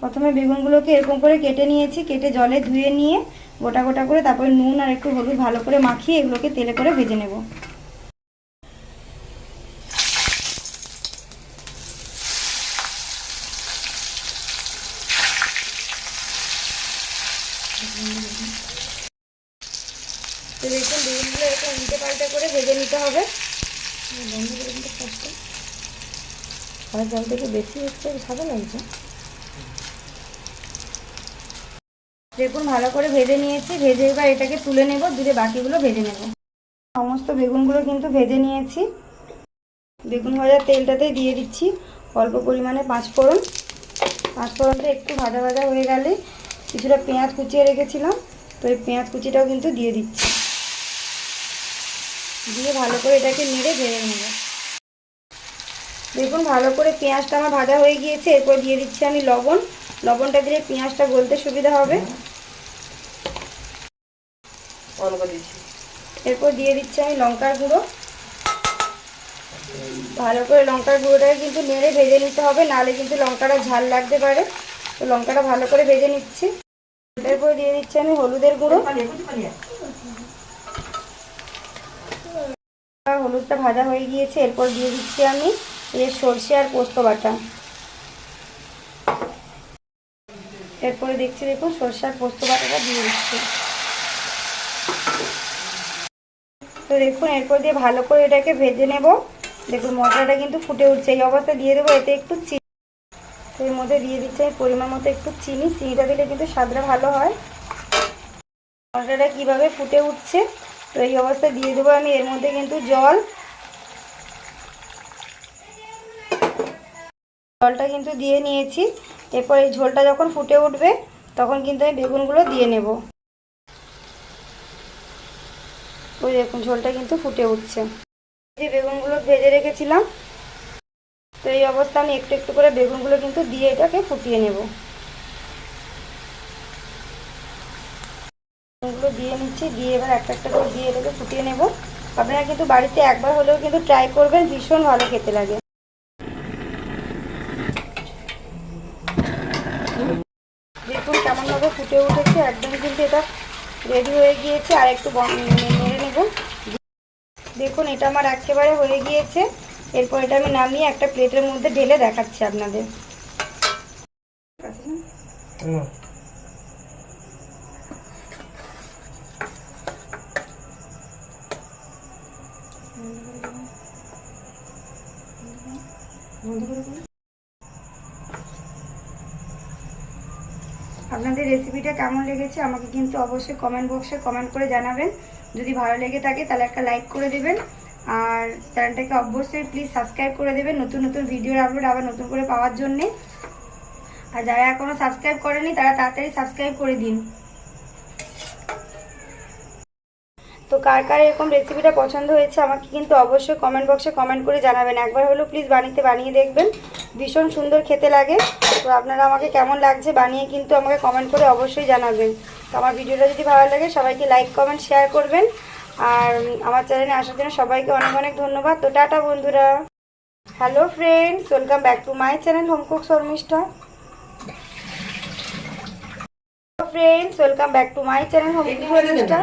প্রথমে বেগুনগুলোকে এরকম করে কেটে নিয়েছি কেটে জলে ধুয়ে নিয়ে গোটা গোটা করে তারপরে নুন আর একটু হলুদ ভালো করে মাখিয়ে এগুলোকে তেলে করে ভেজে নেব। তো দেখুন বেগুনগুলো এরকম উল্টে পাল্টে করে ভেজে নিতে হবে। আর জলটা একটু বেশি হচ্ছে ভালো লাগছে দেখুন ভালো করে ভেজে নিয়েছি, ভেজে এবার এটাকে তুলে নেব দিলে বাকিগুলো ভেজে নেব। সমস্ত বেগুনগুলো কিন্তু ভেজে নিয়েছি। বেগুন ভাজার তেলটাতে দিয়ে দিচ্ছি, অল্প পরিমাণে পাঁচ ফোড়ন পাঁচ ফোড়নটা একটু ভাজা ভাজা হয়ে গেলে কিছুটা পেঁয়াজ কুচিয়ে রেখেছিলাম, তো এই পেঁয়াজ কুচিটাও কিন্তু দিয়ে দিচ্ছি। দিয়ে ভালো করে এটাকে নেড়ে ভেজে নেব। দেখুন, ভালো করে পেঁয়াজটা আমার ভাজা হয়ে গিয়েছে, এরপর দিয়ে দিচ্ছি আমি লবণ। লবণটা দিলে পেঁয়াজটা গলতে সুবিধা হবে। এরপর দিয়ে দিচ্ছি আমি লঙ্কার গুঁড়ো। ভালো করে লঙ্কার গুঁড়োটাকে কিন্তু নেড়ে ভেজে নিতে হবে, নাহলে কিন্তু লঙ্কাটা ঝাল লাগতে পারে। তো লঙ্কাটা ভালো করে ভেজে নিচ্ছি। এরপর দিয়ে দিচ্ছি আমি হলুদের গুঁড়ো। হলুদটা ভাজা হয়ে গিয়েছে, এরপর দিয়ে দিচ্ছি আমি এর সর্ষে আর পোস্ত বাটা। এরপরে দেখছি, দেখুন সর্ষে আর পোস্ত বাটাটা দিয়ে দিচ্ছি তো দেখুন, এরপর দিয়ে ভালো করে এটাকে ভেজে নেব। দেখুন, মশলাটা কিন্তু ফুটে উঠছে। এই অবস্থায় দিয়ে দেবো, এতে একটু চিনি এর মধ্যে দিয়ে দিচ্ছে আমি পরিমাণ মতো একটু চিনি। চিনিটা দিলে কিন্তু স্বাদটা ভালো হয়। মশলাটা কীভাবে ফুটে উঠছে, তো এই অবস্থায় দিয়ে দেবো আমি। এর মধ্যে কিন্তু জল। জলটা কিন্তু দিয়ে নিয়েছি। এরপর এই ঝোলটা যখন ফুটে উঠবে, তখন কিন্তু আমি বেগুনগুলো দিয়ে নেব। ওই দেখুন, ঝোলটা কিন্তু ফুটে উঠছে। যে বেগুনগুলো ভেজে রেখেছিলাম, তো এই অবস্থা আমি একটু একটু করে বেগুনগুলো কিন্তু দিয়ে এটাকে ফুটিয়ে নেব। বেগুনগুলো দিয়ে নিচ্ছি, দিয়ে এবার একটা একটা করে দিয়ে এটাকে ফুটিয়ে নেব। আপনারা কিন্তু বাড়িতে একবার হলেও কিন্তু ট্রাই করবেন, ভীষণ ভালো খেতে লাগে। দেখুন কেমনভাবে ফুটে উঠেছে, একদম কিন্তু এটা রেডি হয়ে গিয়েছে, আর একটু নেব দেখুন এটা আমার একেবারে হয়ে গিয়েছে। এরপর এটা আমি নামিয়ে একটা প্লেটের মধ্যে ঢেলে দেখাচ্ছি আপনাদের। আপনাদের রেসিপিটা কেমন লেগেছে আমাকে কিন্তু অবশ্যই কমেন্ট বক্সে কমেন্ট করে জানাবেন। যদি ভালো লেগে থাকে তাহলে একটা লাইক করে দেবেন। আর চ্যানেলটাকে অবশ্যই প্লিজ সাবস্ক্রাইব করে দেবেন নতুন নতুন ভিডিওর আপলোড আবার নতুন করে পাওয়ার জন্যে। আর যারা এখনও সাবস্ক্রাইব করেনি তারা তাড়াতাড়ি সাবস্ক্রাইব করে দিন। তো কার কার এরকম রেসিপিটা পছন্দ হয়েছে আমাকে কিন্তু অবশ্যই কমেন্ট বক্সে কমেন্ট করে জানাবেন। একবার হলেও প্লিজ বানিতে বানিয়ে দেখবেন। ভীষণ সুন্দর খেতে লাগে। তো আপনারা আমাকে কেমন লাগছে বানিয়ে কিন্তু আমাকে কমেন্ট করে অবশ্যই জানাবেন। তো আমার ভিডিওটা যদি ভালো লাগে সবাইকে লাইক কমেন্ট শেয়ার করবেন। আর আমার চ্যানেলে আসার জন্য সবাইকে অনেক অনেক ধন্যবাদ। তো টাটা বন্ধুরা। Hello friends welcome back to my channel home cook Sharmistha friends welcome back to my channel home cook Sharmistha